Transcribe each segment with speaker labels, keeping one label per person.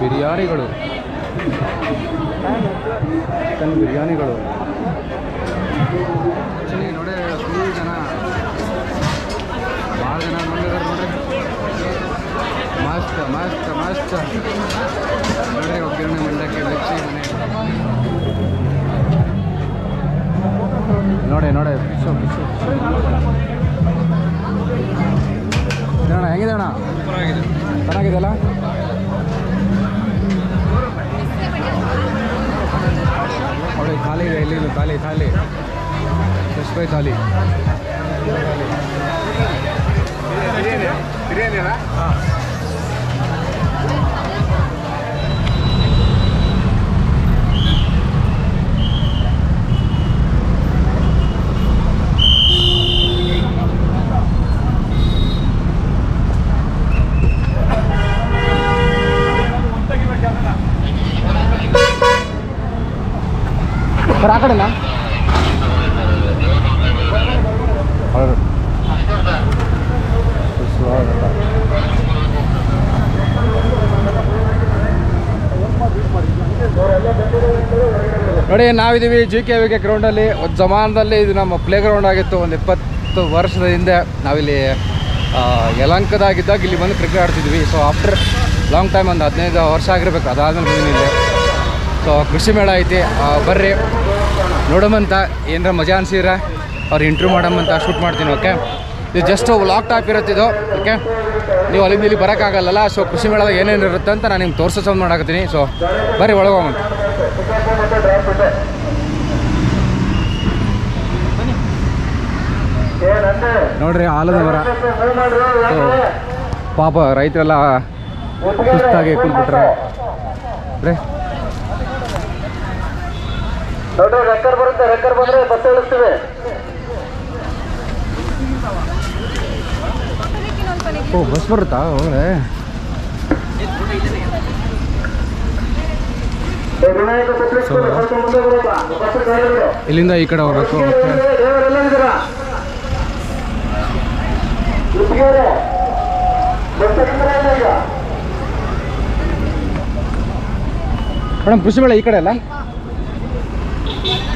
Speaker 1: ಬಿರಿಯಾನಿಗಳು. Chicken ಬಿರಿಯಾನಿಗಳು. Actually ನೋಡಿ full ಜನ ಭಾಳ ಜನ ನೋಡಿದಾರೆ ನೋಡಿ ಮಸ್ತ್ ಮಸ್ತ್ ಮಸ್ತ್. ನೋಡಿ ಒಗ್ಗರಣೆ ಮಂಡಕ್ಕೆ ಮಿರ್ಚಿ ಮನೆ. ನೋಡಿ ನೋಡಿ ಫಿಶು ಫಿಶು ಅಣ್ಣ ಹೆಂಗಿದೆ ಅಣ್ಣ? ಚೆನ್ನಾಗಿದೆಯಲ್ಲ? ನೋಡಿ ಖಾಲಿ ಇದೆ ಇಲ್ಲಿ ಇದು ಖಾಲಿ ಖಾಲಿ ಎಷ್ಟು ಬೈ ಖಾಲಿ
Speaker 2: ಬಿರಿಯಾನಿ ಅಲ್ಲ
Speaker 1: ಸರ್ ಆ ಕಡೆನಾ? ನೋಡಿ, ನಾವಿದ್ದೀವಿ ಜಿ ಕೆ ವಿ ಕೆ ಗ್ರೌಂಡಲ್ಲಿ ಒಂದು ಜಮಾನದಲ್ಲಿ ಇದು ನಮ್ಮ ಪ್ಲೇ ಗ್ರೌಂಡ್ ಆಗಿತ್ತು. ಒಂದು ಇಪ್ಪತ್ತು ವರ್ಷದ ಹಿಂದೆ ನಾವಿಲ್ಲಿ ಯಲಂಕದಾಗಿದ್ದಾಗ ಇಲ್ಲಿ ಬಂದು ಕ್ರಿಕೆಟ್ ಆಡ್ತಿದ್ವಿ. ಸೊ ಆಫ್ಟರ್ ಲಾಂಗ್ ಟೈಮ್ ಒಂದು ಹದಿನೈದು ವರ್ಷ ಆಗಿರ್ಬೇಕು. ಅದಾದಮೇಲೆ ಇಲ್ಲಿ. ಸೊ ಕೃಷಿ ಮೇಳ ಐತಿ. ಬರ್ರಿ. ನೋಡಮಂತ ಏನರ ಮಜಾ ಅನ್ಸಿದ್ರೆ ಅವ್ರು ಇಂಟ್ರ್ಯೂ ಮಾಡಮಂತ ಶೂಟ್ ಮಾಡ್ತೀನಿ ಓಕೆ ಇದು ಜಸ್ಟ್ ವ್ಲಾಗ್ ಟಾಪ್ ಇರುತ್ತಿದ್ದು ಓಕೆ ನೀವು ಅಲ್ಲಿಂದ ಇಲ್ಲಿ ಬರೋಕ್ಕಾಗಲ್ಲ ಸೊ ಕೃಷಿ ಮೇಳದಾಗ ಏನೇನು ಇರುತ್ತೆ ಅಂತ ನಾನು ನಿಮ್ಗೆ ತೋರಿಸೋ ಸೌಂಡ್ ಮಾಡಾಕತ್ತೀನಿ. ಸೊ ಬರ್ರಿ ಒಳಗೋಗಂತ ನೋಡ್ರಿ ಆಲದ ಮರ ಪಾಪ ರೈತರೆಲ್ಲ ಸುಸ್ತಾಗಿ ಕುಂತ್ಬಿಟ್ರೆ.
Speaker 2: ನೋಡ್ರಿ ರೆಕ್ಕರ್ ಬರುತ್ತೆ ರೆಕ್ಕರ್ ಬಂದ್ರೆ ಬಸ್ ಇಳಿಸ್ತೀವಿ.
Speaker 1: ಓ ಬಸ್ ಬರುತ್ತಾ
Speaker 2: ಹೋಗ್ರೆ
Speaker 1: ಇಲ್ಲಿಂದ ಈ ಕಡೆ ಹೋಗ್ಬೇಕು. ಮೇಡಮ್ ಕೃಷಿ ಬೆಳೆ ಈ ಕಡೆ ಅಲ್ಲ ಕಾಶ
Speaker 2: ಎಷ್ಟು
Speaker 1: ಹತ್ತು ರೂಪಾಯಿ ಹತ್ತು ರೂಪಾಯಿ ಹತ್ತು ರೂಪಾಯಿ ಹತ್ತು ರೂಪಾಯಿ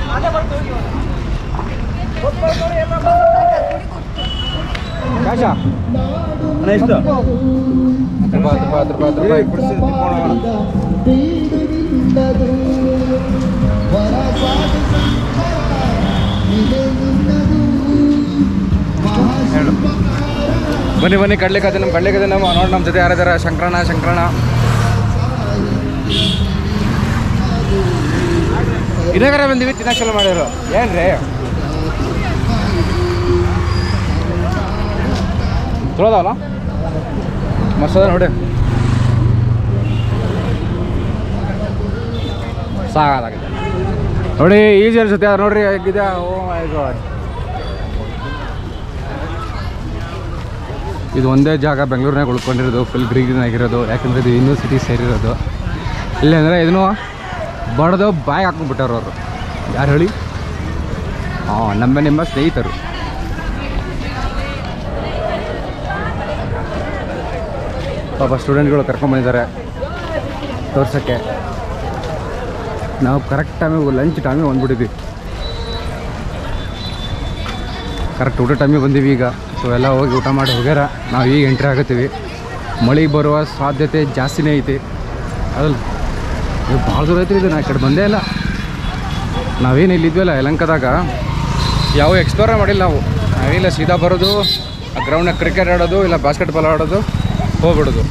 Speaker 1: ಹೇಳು. ಬನ್ನಿ ಬನ್ನಿ ಕಡ್ಲಿಕ್ಕೆ ನಮ್ಮ ಕಡ್ಲಿಕ್ಕೆ ನಮ್ಮ ನೋಡಿ ನಮ್ಮ ಜೊತೆ ಯಾರಿದಾರ? ಶಂಕರಣ ಶಂಕರಣ ಇದಾಗಾರ ಬಂದಿವಿ ತಿನ್ನಕ್ಕೆ ಚಲೋ ಮಾಡಿದ್ರು ಏನ್ರಿ? ಚಲೋದಲ್ಲ ಮಸ್ತದ ನೋಡಿ ಸಾಕಾಗಿದೆ ನೋಡಿ, ಈಜಿ ಅದು ನೋಡ್ರಿ, ಹೇಗಿದೆ? ಓ ಇದು ಒಂದೇ ಜಾಗ ಬೆಂಗಳೂರಿನಾಗ ಉಳ್ಕೊಂಡಿರೋದು ಫುಲ್ ಗ್ರೀನ್ ಆಗಿರೋದು ಯಾಕಂದ್ರೆ ಇದು ಯೂನಿವರ್ಸಿಟಿ ಸೇರಿರೋದು. ಇಲ್ಲ ಅಂದರೆ ಇದನ್ನು? ಬಡ್ದು ಬಾಯಿ ಹಾಕೊಂಡ್ಬಿಟ್ಟಾರ ಅವರು. ಯಾರು ಹೇಳಿ? ಹಾಂ ನಮ್ಮ ನಿಮ್ಮ ಸ್ನೇಹಿತರು. ಪಾಪ ಸ್ಟೂಡೆಂಟ್ಗಳು ಕರ್ಕೊಂಡ್ಬಂದಿದ್ದಾರೆ ತೋರ್ಸೋಕ್ಕೆ. ನಾವು ಕರೆಕ್ಟ್ ಟೈಮಿಗೆ ಲಂಚ್ ಟೈಮಿಗೆ ಬಂದ್ಬಿಟ್ಟಿದ್ವಿ. ಕರೆಕ್ಟ್ ಊಟ ಟೈಮಿಗೆ ಬಂದೀವಿ ಈಗ. ಸೊ ಎಲ್ಲ ಹೋಗಿ ಊಟ ಮಾಡಿ ಹೋಗ್ಯಾರ. ನಾವು ಈಗ ಎಂಟ್ರಿ ಆಗುತ್ತೀವಿ. ಮಳೆ ಬರುವ ಸಾಧ್ಯತೆ ಜಾಸ್ತಿನೇ ಐತಿ. ಅದಲ್ಲ ಇದು ಭಾಳ ದೂರ ಐತ್ರಿ ಇದು. ನಾ ಕಡೆ ಬಂದೇ ಇಲ್ಲ. ನಾವೇನು ಇಲ್ಲಿದ್ವಲ್ಲ, ಯಲಂಕದಾಗ. ಯಾವ ಎಕ್ಸ್ಪ್ಲೋರೇ ಮಾಡಿಲ್ಲ ನಾವು. ನಾವಿಲ್ಲ ಸೀದಾ ಬರೋದು, ಆ ಗ್ರೌಂಡ್ನಾಗ ಕ್ರಿಕೆಟ್ ಆಡೋದು, ಇಲ್ಲ ಬಾಸ್ಕೆಟ್ಬಾಲ್ ಆಡೋದು, ಹೋಗ್ಬಿಡೋದು.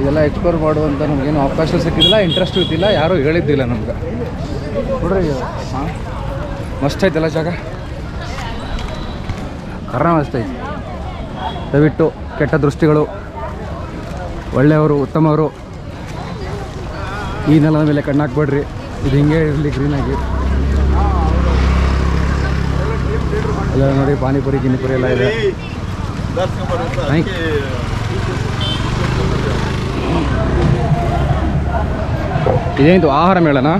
Speaker 1: ಇದೆಲ್ಲ ಎಕ್ಸ್ಪ್ಲೋರ್ ಮಾಡುವಂಥ ನಮಗೇನು ಅವಕಾಶ ಸಿಕ್ಕಿಲ್ಲ ಇಂಟ್ರೆಸ್ಟ್ ಇದ್ದಿಲ್ಲ, ಯಾರೂ ಹೇಳಿದ್ದಿಲ್ಲ ನಮ್ಗೆ. ನೋಡ್ರಿ ಹಾಂ? ಮಸ್ತ್ ಐತಲ್ಲ ಜಾಗ. ಕರ್ಣ ಮಸ್ತ್ ಐತಿ. ದಯವಿಟ್ಟು ಕೆಟ್ಟ ದೃಷ್ಟಿಗಳು. ಒಳ್ಳೆಯವರು ಉತ್ತಮವರು ಈ ನೆಲದ ಮೇಲೆ ಕಣ್ಣಾಕ್ಬೇಡ್ರಿ. ಇದು ಹಿಂಗೆ ಇರಲಿ ಗ್ರೀನಾಗಿ ಎಲ್ಲ ನೋಡಿ, ಪಾನಿಪುರಿ, ಗಿನಿಪುರಿ ಎಲ್ಲ ಇದೆ. ಇದೇನಿದು ಆಹಾರ ಮೇಳನಾ?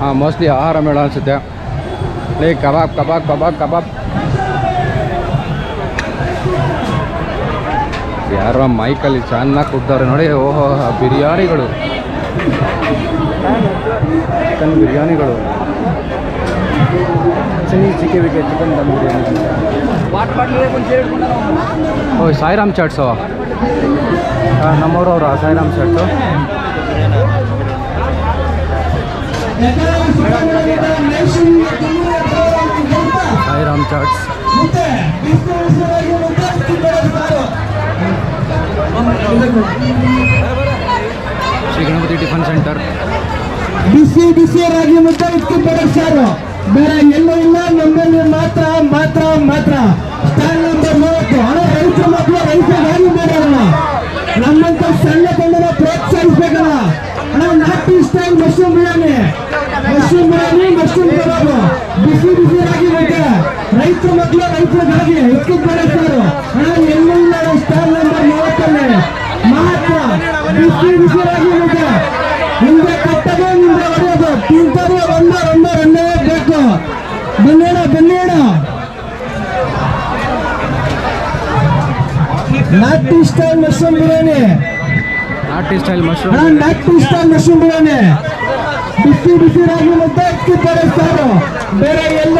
Speaker 1: ಹಾಂ, ಮೋಸ್ಟ್ಲಿ ಆಹಾರ ಮೇಳ ಅನಿಸುತ್ತೆ. Like kebab kebab kebab kebab. ಯಾರೋ ಮೈಕಲ್ಲಿ ಚೆನ್ನಾಗಿ ಕೊಡ್ತಾರೆ ನೋಡಿ, ಓಹೋ, ಬಿರಿಯಾನಿಗಳು. ಚಿಕನ್ ಬಿರಿಯಾನಿಗಳು. ಚಿಕನ್ ದಮ್ ಬಿರಿಯಾನಿ ಓ, ಸಾಯಿರಾಮ್ ಚಾಟ್ಸು ನಮ್ಮವರು ಅವರು Sairam chats. Sairam chats. Shri Ganapati tiffin centre.
Speaker 3: ಬಿಸಿ ಬಿಸಿ ರಾಗಿ ಮುದ್ದೆ ಇತ್ತು ಬೇರೆ ಎಲ್ಲೂ ಇಲ್ಲ, ನಮ್ಮಲ್ಲಿ ಮಾತ್ರ ಮಾತ್ರ ಮಾತ್ರ. ಸ್ಟಾಲ್ ನಂಬರ್ ಮೂವತ್ತು. ಹಣ ರೈತ ಮಕ್ಕಳು ಮಾಡೋಣ ನಮ್ಮಂತ ಸಣ್ಣ ತಂಡನ ಪ್ರೋತ್ಸಾಹಿಸ್ಬೇಕಲ್ಲ. ಹಣ ನಾಟಿ style mushroom biryani mushroom biryani mushroom kebab ಬಿಸಿ ಬಿಸಿ ರಾಗಿ ಮುದ್ದೆ. ರೈತ ಮಕ್ಕಳು ರೈತರಿಗಾಗಿ ಬೇರೆ ಸಾರು. ಹಣ ಎಲ್ಲೂ ಇಲ್ಲ ಬಿಸಿ ಬಿಸಿ ನಿಮ್ಗೆ ಕಟ್ಟದೆ ಹಿಂದೆ ಹೊಡೆಯೋದು ತಿಂತಾರೆ ಒಂದ ಒಂದ ಒಂದೇ ಬೇಕು ಬನ್ನೇಣ ಬನ್ನೇಣ ನಾಟಿ ಸ್ಟೈಲ್ ಮಶ್ರೂಮ್ ಬಿರಿಯಾನಿ
Speaker 1: ನಾಟಿ ಸ್ಟೈಲ್ ಮಶ್ರೂಮ್
Speaker 3: ನಾಟಿ ಸ್ಟೈಲ್ ಮಶ್ರೂಮ್ ಬಿರಿಯಾನಿ ಬಿಸಿ ಬಿಸಿ ರಾಗಿ ಮುದ್ದೆ ಅಕ್ಕಿ ಬೇರೆ ಸಾರು ಬೇರೆ ಎಲ್ಲ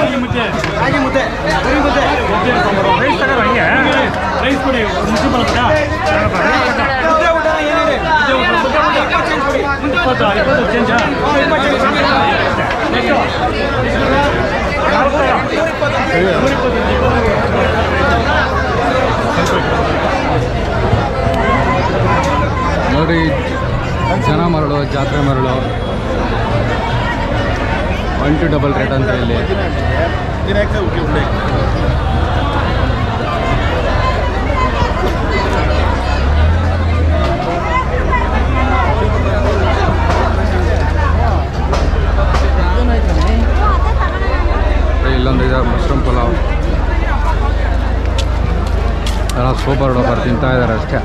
Speaker 1: ನೋಡಿ ಜನ ಮರಳು ಜಾತ್ರೆ ಮರಳು. ಒನ್ ಟು ಡಬಲ್ ರೇಟ್ ಅಂತ ಇಲ್ಲಿ. ಇಲ್ಲೊಂದು ಇದೆ ಮಶ್ರೂಮ್ ಪಲಾವ್. ಎಲ್ಲ ಸೂಪರ್ ಡೂಪರ್ ತಿಂತಾ ಇದ್ದಾರೆ ಅಷ್ಟೇ.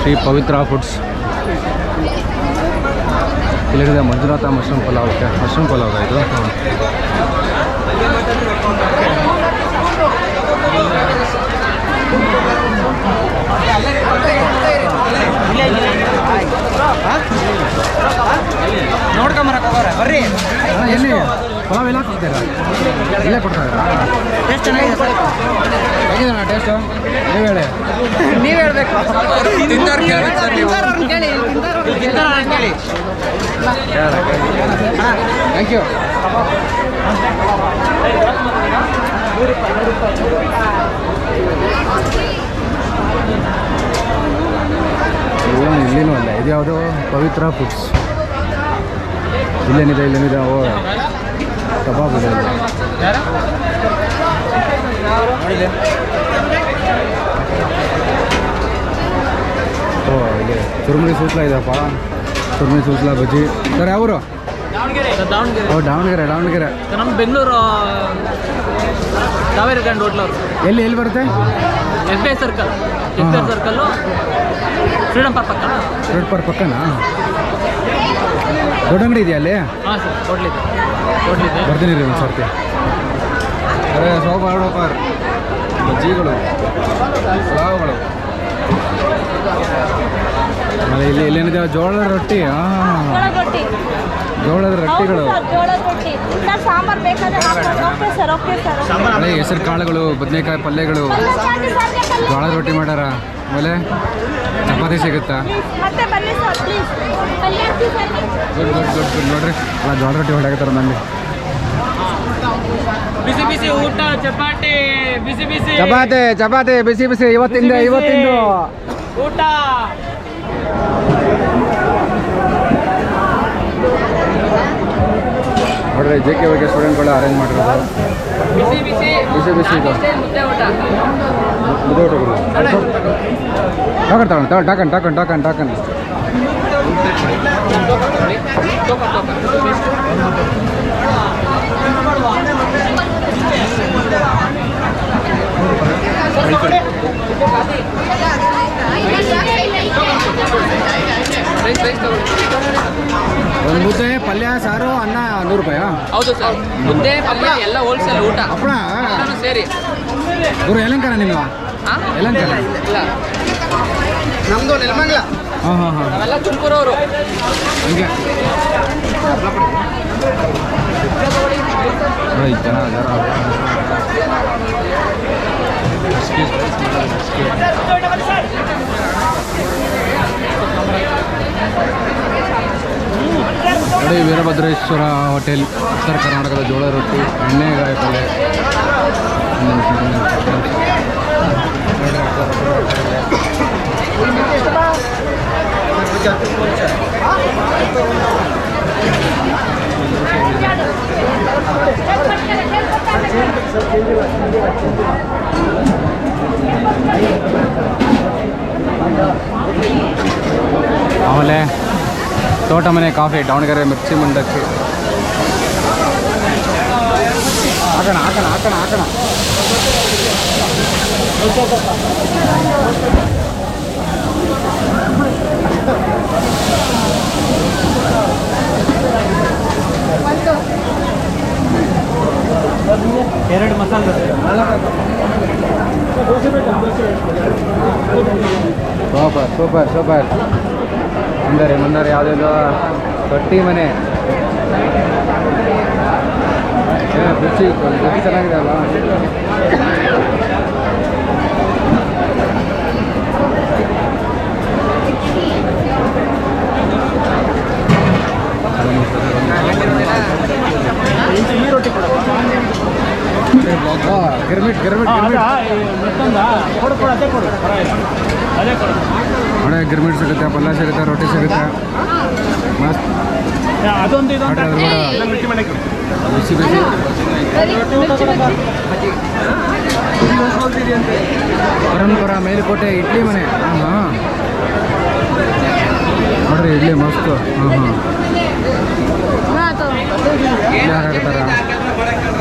Speaker 1: ಶ್ರೀ ಪವಿತ್ರ ಫುಡ್ಸ್ ಇಲ್ಲಿದೆ Manjunatha mushroom pulao okay mushroom pulao ಇದು? ಹಾಂ. ಅಣ್ಣ, ಎಲ್ಲಿ ಪಲಾವ್ ಎಲ್ಲ ಕೊಡ್ತೀರಾ ಇಲ್ಲೇ ಕೊಡ್ತಾ ಇದ್ದೀರಾ ಹೇಗಿದೆಣ್ಣ ಟೇಸ್ಟು ನೀವು ಹೇಳಿ
Speaker 4: ನೀವ್ ಹೇಳ್ಬೇಕು
Speaker 1: ಥ್ಯಾಂಕ್ ಯು ಇಲ್ಲಿನೂ ಅಲ್ಲ ಇದು ಯಾವುದು ಪವಿತ್ರ ಫುಡ್ಸ್ ಇಲ್ಲೇನಿದೆ ಇಲ್ಲೇನಿದೆ ಓ ಕಬಾಬ್ ಇದೆ. ಓ ಇಲ್ಲಿ ಚುರುಮುರಿ ಸೂಸ್ಲ ಇದೆಯಪ್ಪ ಚುರುಮುರಿ ಸೂಸ್ಲ ಬಜ್ಜಿ. ಸರ್ ಯಾವರು
Speaker 4: ದಾವಣಗೆರೆ.
Speaker 1: ಓ ದಾವಣಗೆರೆ ದಾವಣಗೆರೆ.
Speaker 4: ನಮ್ಮ ಬೆಂಗಳೂರು ಗ್ರ್ಯಾಂಡ್ ಹೋಟ್ಲ್
Speaker 1: ಎಲ್ಲಿ ಎಲ್ಲಿ ಬರುತ್ತೆ?
Speaker 4: S B I circle. I circle freedom park ಪಕ್ಕ?
Speaker 1: ರೆಡ್ ಪಾರ್ಕ್ ಪಕ್ಕನಾ? ದೊಡ್ಡ ಅಂಗಡಿ ಇದೆಯಾ ಅಲ್ಲಿ?
Speaker 4: ಹಾಂ ಸರ್ ಹೋಟ್ಲಿದೆ ಹೋಟ್ಲಿದೆ
Speaker 1: ಬರ್ತೀನಿ ರೀ ಒಂದು ಸರ್ತಿ. ಅರೆ ಸೋಪ ಡೋಪಾರ್ ಬಜ್ಜಿಗಳು ಪಲಾವ್ಗಳು ಆಮೇಲೆ ಇಲ್ಲಿ ಇಲ್ಲೇನಿದೆ? ಜೋಳದ ರೊಟ್ಟಿ ಹಾಂ
Speaker 5: ಜೋಳದ
Speaker 1: ರೊಟ್ಟಿಗಳು.
Speaker 5: ಜೋಳದ ರೊಟ್ಟಿ. ಸರ್ ಸಾಂಬಾರ್ ಬೇಕಾದ್ರೆ ಹಾಕ್ಬೋದು. Okay sir okay sir.
Speaker 1: ಅದೇ ಹೆಸರು ಕಾಳುಗಳು ಬದನೆಕಾಯಿ ಪಲ್ಯಗಳು? ಜೋಳದ ರೊಟ್ಟಿ ಮಾಡ್ಯಾರ? ಆಮೇಲೆ ಚಪಾತಿ ಸಿಗುತ್ತಾ?
Speaker 5: ಮತ್ತೆ ಬನ್ನಿ ಸರ್ ಪ್ಲೀಸ್ ಪಲ್ಯ sir.
Speaker 1: Good good good good ನೋಡ್ರಿ. ಅಲ್ಲ ಜೋಳದ ರೊಟ್ಟಿ ಹೊಡಾಕತ್ತಾರ ಮಂದಿ
Speaker 4: ಬಿಸಿ ಬಿಸಿ ಊಟ ಚಪಾತಿ ಬಿಸಿ ಬಿಸಿ.
Speaker 1: ಚಪಾತಿ ಚಪಾತಿ ಬಿಸಿ ಬಿಸಿ. ಇವತ್ತಿಂದ
Speaker 4: ಇವತ್ತಿಂದ
Speaker 1: ಇವತ್ತಿಂದು.
Speaker 4: ಊಟ.
Speaker 1: ನೋಡ್ರಿ ಜೆ ಕೆ ಬಗ್ಗೆ ಸ್ಟೂಡೆಂಟ್ಗಳು ಅರೇಂಜ್ ಮಾಡಿರೋದು.
Speaker 4: ಬಿಸಿ ಬಿಸಿ.
Speaker 1: ಬಿಸಿ ಬಿಸಿ ಇದು.
Speaker 4: ಮುದ್ದೆ ಊಟ.
Speaker 1: ಟಾಕನ್ ತಗೊಂಡು ತಗೊಂಡು token token token token
Speaker 4: token token rice rice ತಗೊಳ್ಳಿ.
Speaker 1: ಒಂದು ಮುದ್ದೆ ಪಲ್ಯ ಸಾರು ಅನ್ನ ನೂರು ರೂಪಾಯಾ?
Speaker 4: ಹೌದು ಸರ್. ಮುದ್ದೆ ಪಲ್ಯ ಎಲ್ಲ ಹೋಲ್ಸೇಲ್ ಊಟ.
Speaker 1: ಹಪ್ಪಳ.
Speaker 4: ಎಲ್ಲಾನು ಸೇರಿ.
Speaker 1: ಗುರು ಯಲಂಕರ ನೀವು
Speaker 4: ಹಾಂ
Speaker 1: ಯಲಂಕರ
Speaker 4: ಇಲ್ಲ.
Speaker 6: ನಮ್ದು ನೆಲಮಂಗ್ಲ.
Speaker 1: ಹಾಂ ಹಾಂ ಹಾಂ.
Speaker 4: ನಾವೆಲ್ಲ ತುಮಕೂರವರು.
Speaker 1: ಹಂಗೆ. ನೋಡಿ, ಜನ ನೋಡಿ ವೀರಭದ್ರೇಶ್ವರ ಹೋಟೆಲ್ ಉತ್ತರ ಕರ್ನಾಟಕದ ಜೋಳ ರೊಟ್ಟಿ ಎಣ್ಣೆಗಾಯಿ ಕಾಯಿಪಲ್ಲೆ. ಆಮೇಲೆ ತೋಟ ಮನೆ ಕಾಫಿ ದಾವಣಗೆರೆ ಮಿರ್ಚಿ ಮಂಡಕ್ಕಿ ಹಾಕೋಣ ಹಾಕೋಣ ಹಾಕೋಣ ಹಾಕೋಣ
Speaker 4: ಎರಡು ಮಸಾಲೆ
Speaker 1: ಸೂಪರ್ ಸೂಪರ್ ಸೂಪರ್ ಮುಂದರೆ ಮುಂದಾರೆ ಯಾವುದೋ ತೊಟ್ಟಿ ಮನೆ. ಬಿಸಿ ರುಚಿ ಚೆನ್ನಾಗಿದೆ ಅಲ್ಲ ಗಿರ್ಮಿಟ್ ಗಿರ್ಮಿಟ್ ಗಿರ್ಮಿಟ್.
Speaker 4: ಕೊಡು ಕೊಡು, ಅದೇ ಕೊಡು. ಅದೇ ಕೊಡು.
Speaker 1: ಒಳ್ಳೆ ಗಿರ್ಮಿಟ್ ಸಿಗುತ್ತೆ ಪಲ್ಲ ಸಿಗುತ್ತೆ ರೊಟ್ಟಿ ಸಿಗುತ್ತೆ. ಮಸ್ತ್. ಬಿಸಿ ಬಿಸಿ. ಪರಂಪರ ಮೇಲುಕೋಟೆ ಇಡ್ಲಿ ಮನೆ. ಹಾಂ ಹಾಂ ನೋಡ್ರಿ ಇಡ್ಲಿ ಮಸ್ತ್. ಹಾಂ ಹಾಂ ಇಡ್ಲಿ ಹಾಕಾಕತ್ತಾರ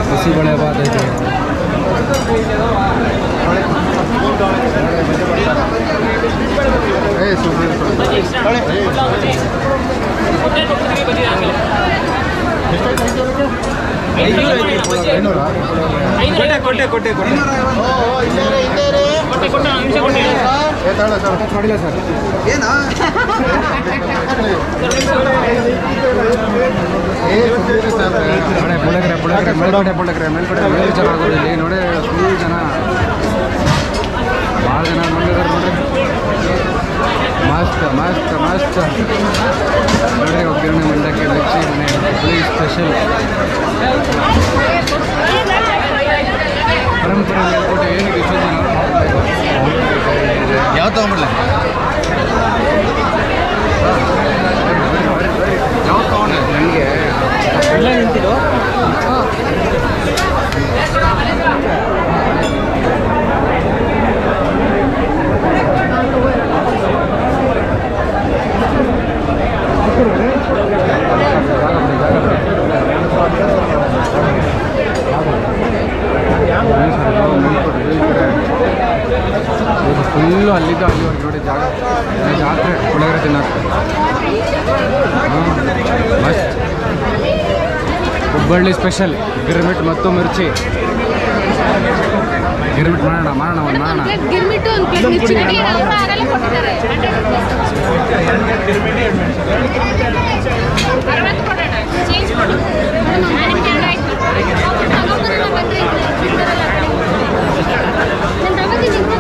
Speaker 1: ಬಿಸಿ ಬಳೆ ಬಾತ್ ಐತೆ
Speaker 4: ಕೊಟ್ಟೆ ಕೊಟ್ಟೆ ಕೊಟ್ಟೆ ಕೊಟ್ಟೆ.
Speaker 1: ಪುಳಗರೆ ಪುಳಗರೆ ಮೇಲ್ಗಡೆ ಪುಳಗರೆ ಮೇಲ್ಗಡೆ ಮೇಲ್ ಜನ ಆಗೋದು ಇಲ್ಲಿ. ನೋಡಿ ಫುಲ್ ಜನ. ಭಾಳ ಜನ ನೋಡಿದಾರೆ ನೋಡ್ರಿ. ಮಸ್ತ್ ಮಸ್ತ್ ಮಸ್ತ್. ನೋಡ್ರಿ ಒಗ್ಗರಣೆ ಮಂಡಕ್ಕಿ ಮಿರ್ಚಿ ಮನೆ. ಹುಳಿ ಸ್ಪೆಷಲ್ ಪರಂಪರೆ ಮೇಲ್ಕೋಟೆ ಏನಕ್ಕೆ ಇಷ್ಟು ಜನ ಯಾವ ತಗೊಂಡ್ಬಿಡ್ಲ ಯಾವ ತಗೊಂಡೆ ನನಗೆ
Speaker 4: ಎಲ್ಲ ನಿಂತಿದ್ದು
Speaker 1: ಫುಲ್ಲು ಅಲ್ಲಿದ್ದ ಅಲ್ಲಿವರೆಗೆ ನೋಡಿ ಜಾಗ ಈ ಜಾತ್ರೆ ಪುಳಿಯೋಗರೆ ತಿನ್ನಕ್ಕೆ ಹಾಂ ಮಸ್ತ್ ಹುಬ್ಬಳ್ಳಿ ಸ್ಪೆಷಲ್ ಗಿರ್ಮಿಟ್ ಮತ್ತು ಮಿರ್ಚಿ ಗಿರ್ಮಿಟ್ ಮಾಡೋಣ ಮಾಡೋಣ ಒಂದು ಮಾಡೋಣ
Speaker 5: ಗಿರ್ಮಿಟ್ಟು ಒಂದು ಪ್ಲೇಟ್ ಮಿರ್ಚಿ ಕಡಿ ಅವರು ಅದೆಲ್ಲ ಕೊಟ್ಟಿದ್ದಾರೆ ಅರವತ್ತು ಕೊಡೋಣ ಚೇಂಜ್ ಕೊಡು ನಿಮ್ಗೆ ಎರಡು ಆಯ್ತು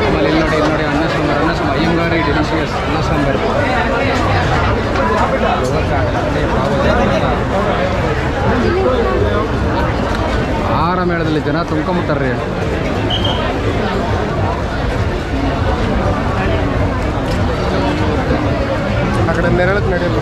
Speaker 1: ಆಮೇಲೆ ಇಲ್ಲಿ ನೋಡಿ ಇಲ್ಲಿ ನೋಡಿ ಅನ್ನ ಸಾಂಬಾರು ಅನ್ನ ಸಾಂಬಾರು ಅಯ್ಯಂಗಾರಿ ಡೆಲಿಷಿಯಸ್ ಅನ್ನ ಸಾಂಬಾರು ಆಹಾರ ಮೇಳದಲ್ಲಿ ಜನ ತುಂಬ್ಕೊಂಬಿಟ್ಟಾರ್ರಿ ಆ ಕಡೆ ನೆರಳಕ್ಕೆ ನಡೆಯಲ್ಲ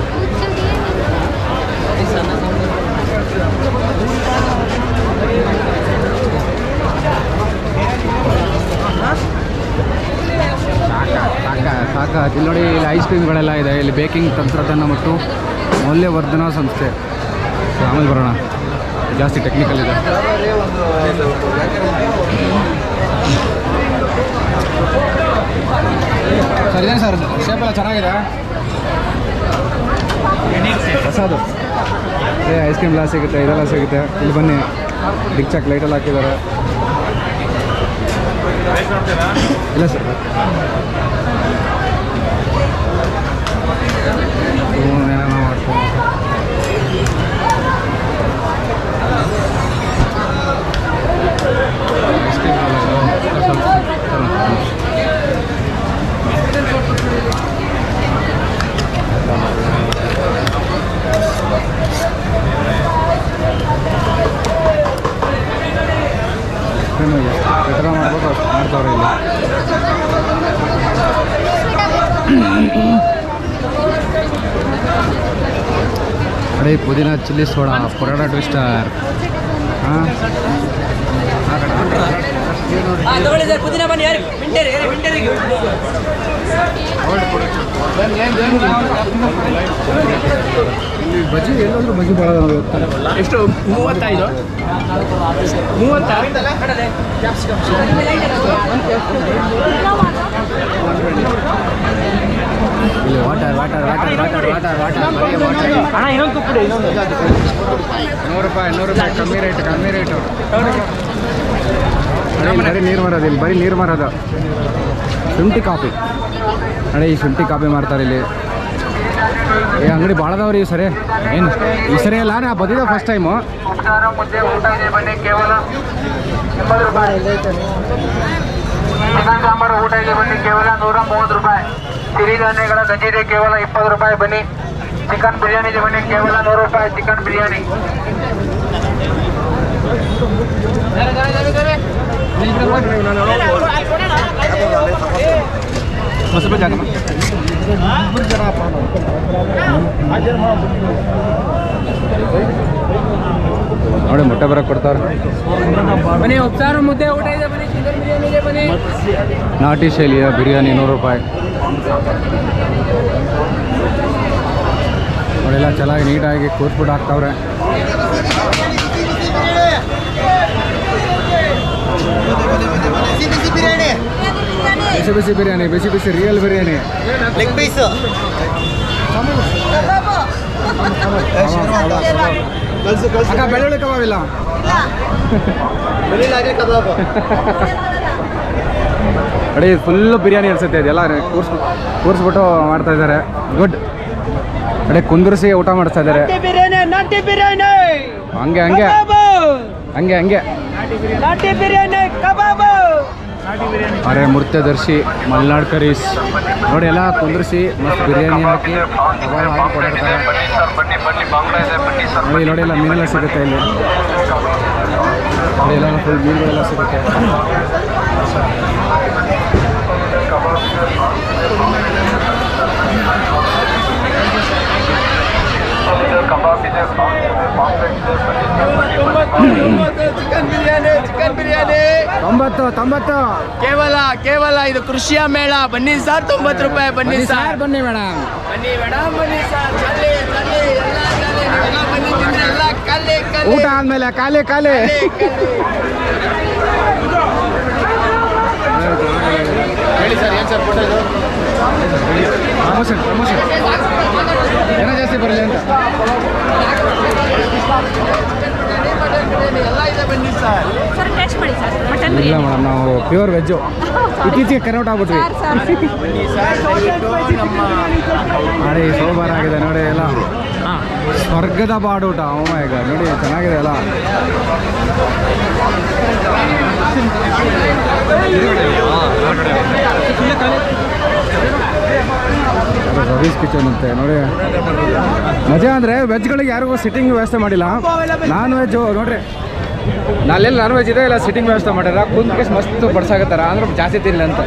Speaker 1: ಸಾಕ ಸಾಕ ಇಲ್ಲಿ ನೋಡಿ ಇಲ್ಲಿ ಐಸ್ ಕ್ರೀಮ್ಗಳೆಲ್ಲ ಬೇಕಿಂಗ್ ತಂತ್ರಜ್ಞಾನ ಮತ್ತು ಮೌಲ್ಯವರ್ಧನಾ ಸಂಸ್ಥೆ. ಆಮೇಲೆ ಬರೋಣ. ಜಾಸ್ತಿ ಟೆಕ್ನಿಕಲ್ ಇದೆ. Sir sir? ಶೇಪ್ ಎಲ್ಲ ಚೆನ್ನಾಗಿದೆ? ಹೊಸದು. ಏ ಐಸ್ ಕ್ರೀಮ್ ಎಲ್ಲ ಸಿಗುತ್ತೆ, ಇದೆಲ್ಲ ಸಿಗುತ್ತೆ. ಇಲ್ಲಿ ಬನ್ನಿ. ಡಿಕ್ ಚಾಕ್ ಲೈಟೆಲ್ಲ ಹಾಕಿದ್ದಾರೆ. ಇಲ್ಲ sir Es que no, no, ಅದೇ ಪುದೀನ ಚಿಲ್ಲಿ ಸೋಡಾ ಪೊರಾಟ ಟ್ವಿಸ್ಟರ್. ಹಾಂ? ಬಜ್ಜಿ ಎಲ್ಲಾದ್ರೂ ಬಜ್ಜಿ ಭಾಳ
Speaker 6: ಎಷ್ಟು? ಮೂವತ್ತೈದು? ಮೂವತ್ತ?
Speaker 1: ಇಲ್ಲಿ water water water water water water ಬರೀ ವಾಟರ್
Speaker 6: ಅಣ್ಣ ಇನ್ನೊಂದು ಕೊಡಿ ಇನ್ನೊಂದು.
Speaker 1: ನೂರು ರೂಪಾಯಿ ನೂರು ರೂಪಾಯಿ ಕಮ್ಮಿ ರೇಟ್ ಕಮ್ಮಿ ರೇಟು ಬರೀ ನೀರು ಮಾರೋದು ಇಲ್ಲಿ ಬರೀ ನೀರು ಮಾರೋದು ಶುಂಠಿ ಕಾಫಿ. ಅಣ್ಣ ಈ ಶುಂಠಿ ಕಾಫಿ ಮಾಡ್ತಾರೆ ಇಲ್ಲಿ. ಏ ಅಂಗಡಿ ಭಾಳ ಅದಾವ್ರಿ ಈ ಸರಿ. ಏನು ಈ ಸರಿ ಅಲ್ಲ ನಾ ಬಂದಿದ್ದೆ ಫಸ್ಟ್ ಟೈಮು
Speaker 2: ಕೇವಲ ಊಟ ಇದೆ ಬನ್ನಿ ಕೇವಲ ನೂರ ಮೂವತ್ತು ರೂಪಾಯಿ. ಸಿರಿಧಾನ್ಯಗಳ ಇದೆ ಕೇವಲ ಇಪ್ಪತ್ತು ರೂಪಾಯಿ ಬನ್ನಿ ಚಿಕನ್ ಬಿರಿಯಾನಿ ಬನ್ನಿ ಕೇವಲ ನೂರು ರೂಪಾಯಿ ಚಿಕನ್ ಬಿರಿಯಾನಿ
Speaker 1: ಸ್ವಲ್ಪ ಜಾಗ ನೋಡಿ ಮೊಟ್ಟೆ ಬರಕ್ಕೆ ಕೊಡ್ತಾರೆ
Speaker 4: ಬನ್ನಿ ಉಪ್ಸಾರು ಮುದ್ದೆ ಊಟ ಇದೆ ಬನ್ನಿ ಚಿಕನ್ ಬಿರಿಯಾನಿ ಇದೆ ಬನ್ನಿ
Speaker 1: ನಾಟಿ ಶೈಲಿಯ ಬಿರಿಯಾನಿ ನೂರು ರೂಪಾಯಿ ಅವಳೆಲ್ಲ ಚೆನ್ನಾಗಿ ನೀಟಾಗಿ ಕೂತ್ಬಿಟ್ಟು ಹಾಕ್ತಾವ್ರೆ ಬಿಸಿ ಬಿಸಿ ಬಿರಿಯಾನಿ ಬಿಸಿ ಬಿಸಿ ರಿಯಲ್ ಬಿರಿಯಾನಿ.
Speaker 6: ಲೆಗ್ ಪೀಸ್
Speaker 1: ಅಕ್ಕ ಬೆಳ್ಳುಳ್ಳಿ ಕಬಾಬ್ ಇಲ್ಲ
Speaker 6: ಕಬಾಬ್.
Speaker 1: ಅಡಿ ಫುಲ್ಲು ಬಿರಿಯಾನಿ ಅನ್ಸುತ್ತೆ ಇದೆಲ್ಲ ಕೂರ್ಸ್ ಕೂರಿಸ್ಬಿಟ್ಟು ಮಾಡ್ತಾ ಇದ್ದಾರೆ. ಗುಡ್ ಅಡೆ ಕುಂದಿರಿಸಿ ಊಟ ಮಾಡಿಸ್ತಾ ಇದ್ದಾರೆ.
Speaker 6: ಬಿರಿಯಾನಿ ನಾಟಿ ಬಿರಿಯಾನಿ.
Speaker 1: ಹಂಗೆ ಹಂಗೆ. ಹಂಗೆ ಹಂಗೆ.
Speaker 6: ನಾಟಿ ಬಿರಿಯಾನಿ ಕಬಾಬ್.
Speaker 1: ಅರೆ ಮುರ್ತದರ್ಶಿ ಮಲ್ನಾಡ್ ಕರೀಸ್ ನೋಡಿ ಎಲ್ಲ ಕುಂದ್ರಿಸಿ ಮಸ್ತ್ ಬಿರಿಯಾನಿ ಹಾಕಿ ಹಾಕಿ
Speaker 2: ಸರ್
Speaker 1: ನೋಡಿ ನೋಡಿ ಎಲ್ಲ ಮೀನೆಲ್ಲ ಸಿಗುತ್ತೆ ಇಲ್ಲಿ. ನೋಡಿ ಎಲ್ಲ ಫುಲ್ ಮೀನುಗಳೆಲ್ಲ ಸಿಗುತ್ತೆ.
Speaker 2: ಕಬಾಬ್ ಇದೆ
Speaker 6: ಚಿಕನ್ ಬಿರಿಯಾನಿ ಚಿಕನ್ ಬಿರಿಯಾನಿ
Speaker 1: ತೊಂಬತ್ತು ತೊಂಬತ್ತು.
Speaker 6: ಕೇವಲ ಕೇವಲ ಇದು ಕೃಷಿಯ ಮೇಳ. ಬನ್ನಿ ಸರ್ ತೊಂಬತ್ತು ರೂಪಾಯಿ ಬನ್ನಿ ಸರ್.
Speaker 1: ಬನ್ನಿ ಮೇಡಮ್.
Speaker 6: ಬನ್ನಿ ಮೇಡಮ್ ಬನ್ನಿ ಸರ್. ಚಲ್ಲಿ ಚಲ್ಲಿ ಎಲ್ಲ ಚಲ್ಲಿ ನೀವೆಲ್ಲ ಬನ್ನಿ ತಿಂದ್ರೆ ಎಲ್ಲ ಕಲ್ಲಿ ಕಲ್ಲಿ
Speaker 1: ಊಟ ಆದ್ಮೇಲೆ ಖಾಲಿ ಖಾಲಿ.
Speaker 6: ಹೇಳಿ ಸರ್ ಏನು ಸರ್ ಫೋಟೋ
Speaker 1: ಪ್ರಮೋಷನ್ ಪ್ರಮೋಷನ್ ಜನ ಜಾಸ್ತಿ ಬರಲಿ ಅಂತ.
Speaker 6: ಎಲ್ಲ ಇದೆ ಬನ್ನಿ ಸರ್
Speaker 5: ಸರ್ ಟೇಸ್ಟ್ ಮಾಡಿ ಸರ್ ಮಟನ್
Speaker 1: ಇಲ್ಲ ಮೇಡಮ್ ನಾವು ಪ್ಯೂರ್ ವೆಜ್ಜು ಇತ್ತೀಚೆಗೆ ಕನ್ವರ್ಟ್ ಆಗ್ಬಿಟ್ವಿ.
Speaker 5: ಸರ್ ಸರ್
Speaker 6: ಬನ್ನಿ ಸರ್ ನಮ್ಮ
Speaker 1: ನೋಡಿ ಸೋಬಾರ ಆಗಿದೆ ನೋಡಿ ಎಲ್ಲ. ಸ್ವರ್ಗದ ಬಾಡೂಟ ಅಮ್ಮ ಈಗ ನೋಡಿ ಚೆನ್ನಾಗಿದೆ ಎಲ್ಲ. ರವೀಸ್ ಕಿಚನ್ ಅಂತೆ ನೋಡಿ. ಮಜಾ ಅಂದರೆ ವೆಜ್ಗಳಿಗೆ ಯಾರಿಗೂ ಸಿಟ್ಟಿಂಗ್ ವ್ಯವಸ್ಥೆ ಮಾಡಿಲ್ಲ. ನಾನ್ ವೆಜ್ ನೋಡ್ರಿ. ನಾಲೆಲ್ಲಿ ನಾನ್ ವೆಜ್ ಇದೆ ಇಲ್ಲ ಸಿಟ್ಟಿಂಗ್ ವ್ಯವಸ್ಥೆ ಮಾಡ್ಯಾರ ಕುಂದ್ಕೇಸ್ ಮಸ್ತ್ ಬಡ್ಸಾಕತ್ತಾರ. ಅಂದ್ರೆ ಜಾಸ್ತಿ ತಿನ್ನಲಿ ಅಂತ.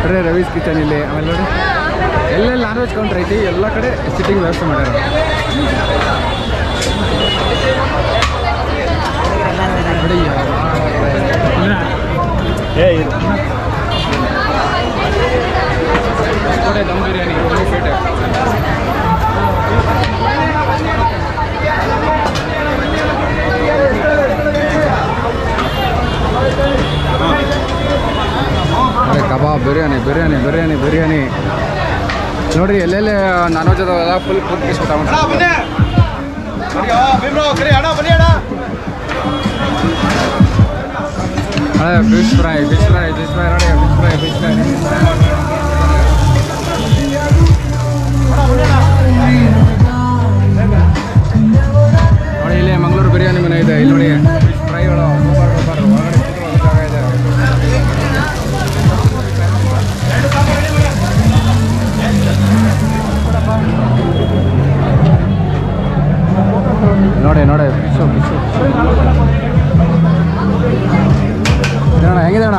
Speaker 1: ನೋಡ್ರಿ ರವೀಸ್ ಕಿಚನ್ ಇಲ್ಲಿ. ಆಮೇಲೆ ನೋಡಿ ಎಲ್ಲೆಲ್ಲಿ ನಾನ್ ವೆಜ್ ಕೌಂಟ್ರ್ ಐತಿ, ಎಲ್ಲ ಕಡೆ ಸಿಟ್ಟಿಂಗ್ ವ್ಯವಸ್ಥೆ ಮಾಡ್ಯಾರ. ನೋಡಿ ಹೊಸಕೋಟೆ ದಮ್ ಬಿರಿಯಾನಿ ಪೇಟೆ ಕಬಾಬ್ ಬಿರಿಯಾನಿ ಬಿರಿಯಾನಿ ಬಿರಿಯಾನಿ ಬಿರಿಯಾನಿ. ನೋಡ್ರಿ ಎಲ್ಲೆಲ್ಲಿ ನಾನ್ ವೆಜ್ ಅದಾವಲ್ಲ ಫುಲ್ ಫುಡ್ ಪೀಸ್ ಊಟ ಅದೇ fish fry fish fry fish fry ನೋಡಿ ಫಿಶ್ ಫ್ರೈ ಫಿಶ್ ಫ್ರೈ ನೋಡಿ ಇಲ್ಲಿ ಮಂಗಳೂರು ಬಿರಿಯಾನಿ ಮನೆ ಇದೆ ಇಲ್ಲಿ ನೋಡಿ ಫಿಶ್ ಫ್ರೈಗಳು ಸೂಪರ್ ಸೂಪರ್ ಒಳಗಡೆ ಕೂತ್ಕೊಳ್ಳೋ ಜಾಗ ಇದೆ ನೋಡಿ ನೋಡಿ ಫಿಶು ಫಿಶು ಅಣ್ಣ ಹೆಂಗಿದೆ ಅಣ್ಣ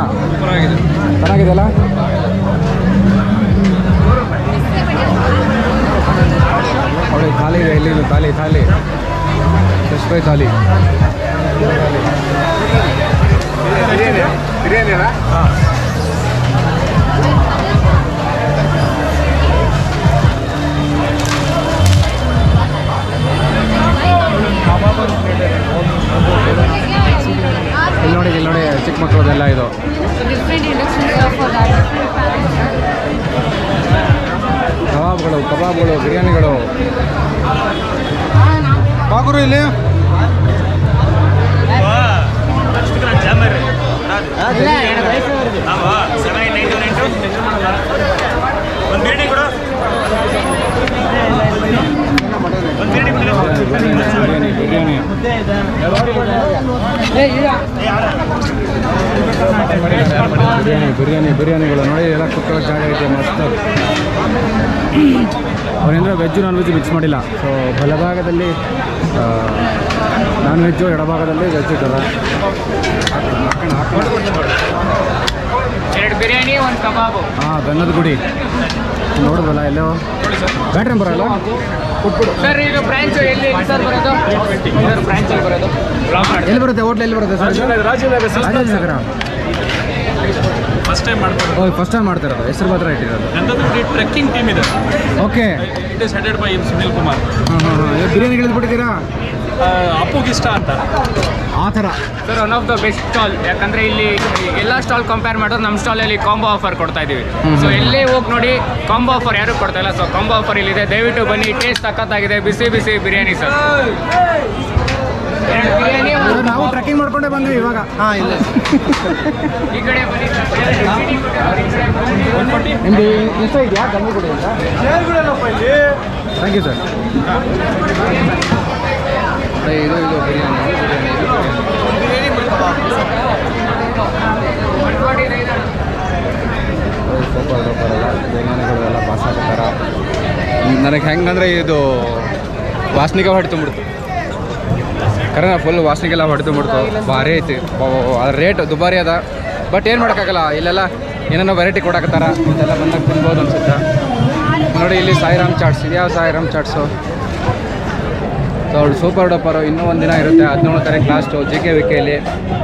Speaker 1: ಚೆನ್ನಾಗಿದೆ ಅಲ್ಲ ಇಲ್ಲಿ ಖಾಲಿ ಖಾಲಿ ಎಷ್ಟು ಖಾಲಿ ಬಿರಿಯಾನಿ ಇಲ್ಲಿ ನೋಡಿ ಇಲ್ಲಿ ನೋಡಿ ಚಿಕ್ಕ ಮಕ್ಕಳದೆಲ್ಲ ಇದು ಕಬಾಬ್ಗಳು ಕಬಾಬ್ಗಳು ಬಿರಿಯಾನಿಗಳು. ಬಾಗುರು ಇಲ್ಲಿ? ಬಿರಿಯಾನಿ ಬಿರಿಯಾನಿ. ಬಿರಿಯಾನಿ ಬಿರಿಯಾನಿ ಬಿರಿಯಾನಿಗಳು ನೋಡಿ ಎಲ್ಲ ಕುತ್ಕೊಳ್ಳೋ ಜಾಗ ಐತೆ ಮಸ್ತ್. ಅವರೇಂದ್ರೆ ವೆಜ್ ನಾನ್ ವೆಜ್ ಮಿಕ್ಸ್ ಮಾಡಿಲ್ಲ. ಸೊ ಬಲಭಾಗದಲ್ಲಿ ನಾನ್ ವೆಜ್ಜು ಎಡಭಾಗದಲ್ಲಿ ವೆಜ್
Speaker 4: ಎರಡು ಬಿರಿಯಾನಿ ಒಂದು ಕಬಾಬು.
Speaker 1: ಹಾಂ ಬೆನ್ನದ ಗುಡಿ. ನೋಡಿದ್ರಲ್ಲ ಎಲ್ಲೋ. ಬ್ಯಾಟ್ರಿ ಬರಲ್ಲ?
Speaker 4: ಸರ್ ಈಗ ಬ್ರಾಂಚ್ ಎಲ್ಲಿ ಸರ್ ಬರೋದು? ಸರ್ ಬ್ರಾಂಚ್ ಎಲ್ಲಿ ಬರೋದು?
Speaker 1: ಎಲ್ಲಿ ಬರುತ್ತೆ? ಹೋಟ್ಲ್ ಎಲ್ಲಿ ಬರುತ್ತೆ ಸರ್ ರಾಜನಗರ
Speaker 7: ಫಸ್ಟ್ ಟೈಮ್ ಮಾಡ್ತಾರೆ
Speaker 1: ಓ ಫಸ್ಟ್ ಟೈಮ್ ಮಾಡ್ತಿರೋದು ಹೆಸರು ಮಾತ್ರ ಇಟ್ಟಿರೋದು.
Speaker 7: ನಂದೊಂದು ಇಡೀ ಟ್ರೆಕ್ಕಿಂಗ್ ಟೀಮ್ ಇದೆ.
Speaker 1: Okay.
Speaker 7: It is headed by Sunil Kumar
Speaker 1: ಹಾಂ ಹಾಂ ಹಾಂ. ಬಿರಿಯಾನಿ ಇಳಿದ್ಬಿಟ್ಟಿದ್ದೀರಾ
Speaker 7: ಅಪ್ಪುಗಿಷ್ಟ ಅಂತ.
Speaker 1: ಆ ಥರ.
Speaker 4: Sir one of the best stall ಯಾಕಂದ್ರೆ ಇಲ್ಲಿ ಎಲ್ಲ ಸ್ಟಾಲ್ ಕಂಪೇರ್ ಮಾಡಿದ್ರೆ ನಮ್ಮ ಸ್ಟಾಲಲ್ಲಿ ಕಾಂಬೋ ಆಫರ್ ಕೊಡ್ತಾ ಇದೀವಿ ಸೊ ಎಲ್ಲೇ ಹೋಗಿ ನೋಡಿ ಕಾಂಬೋ ಆಫರ್ ಯಾರು ಕೊಡ್ತಾ ಇಲ್ಲ. ಸೊ ಕಾಂಬೋ ಆಫರ್ ಇಲ್ಲಿದೆ. ದಯವಿಟ್ಟು ಬನ್ನಿ. ಟೇಸ್ಟ್ ಸಖತ್ತಾಗಿದೆ ಬಿಸಿ ಬಿಸಿ ಬಿರಿಯಾನಿ ಸರ್
Speaker 1: ನಾವು ಟ್ರೆಕ್ಕಿಂಗ್ ಮಾಡ್ಕೊಂಡೇ ಬಂದ್ವಿ ಇವಾಗ. ಹಾಂ ಇಲ್ಲ.
Speaker 4: ಈ ಕಡೆ ಬನ್ನಿ. ಸರ್
Speaker 1: ಇಷ್ಟ ಇದೆಯಾ? ಗಮ್ಮಿ ಕೊಡಿ ಅಂತ? ಥ್ಯಾಂಕ್ ಯು ಸರ್ ಇದು ಇದು ಬಿರಿಯಾನಿ. ಸೂಪರ್ ಸೂಪರ್ ಎಲ್ಲ ಪಾಸ್ ಆಗ್ತಾರ ನನಗೆ ಹೆಂಗಂದ್ರೆ ಇದು ವಾಸನಿಗೆ ಹೊಡೆ ತುಂಬಿಡ್ತು. ಕರೆ ಫುಲ್ ವಾಸನೆಗೆಲ್ಲ ಹೊಡೆದು ಬಿಡ್ತು. ಭಾರಿ ಐತಿ. ಅದ್ರ ರೇಟ್ ದುಬಾರಿ ಅದ. ಬಟ್ ಏನು ಮಾಡೋಕ್ಕಾಗಲ್ಲ, ಇಲ್ಲೆಲ್ಲ ಏನೇನೋ ವೆರೈಟಿ ಕೊಡಕತ್ತಾರ ಇದೆಲ್ಲ ಬಂದಾಗ ತಿನ್ಬೋದು ಅನ್ಸುತ್ತೆ? ನೋಡಿ, ಇಲ್ಲಿ ಸಾಯಿರಾಮ್ ಚಾಟ್ಸ್, ಇದ್ಯಾವ ಸಾಯಿರಾಮ್ ಚಾಟ್ಸು? ಅವಳು ಸೂಪರ್ ಡಪ್ಪರು ಇನ್ನೂ ಒಂದು ದಿನ ಇರುತ್ತೆ ಹದಿನೇಳು ತಾರೀಕು ಲಾಸ್ಟು ಜಿ ಕೆ ವಿ ಕೆಯಲ್ಲಿ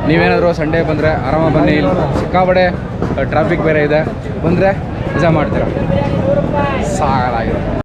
Speaker 1: ನೀವೇನಾದರೂ ಸಂಡೇ ಬಂದರೆ, ಆರಾಮಾಗಿ ಬನ್ನಿ. ಇಲ್ಲಿ ಸಿಕ್ಕಾಬಡೆ ಟ್ರಾಫಿಕ್ ಬೇರೆ ಇದೆ. ಬಂದರೆ ಮಜಾ ಮಾಡ್ತೀರ? ಸಾಗಲಾಗಿದೆ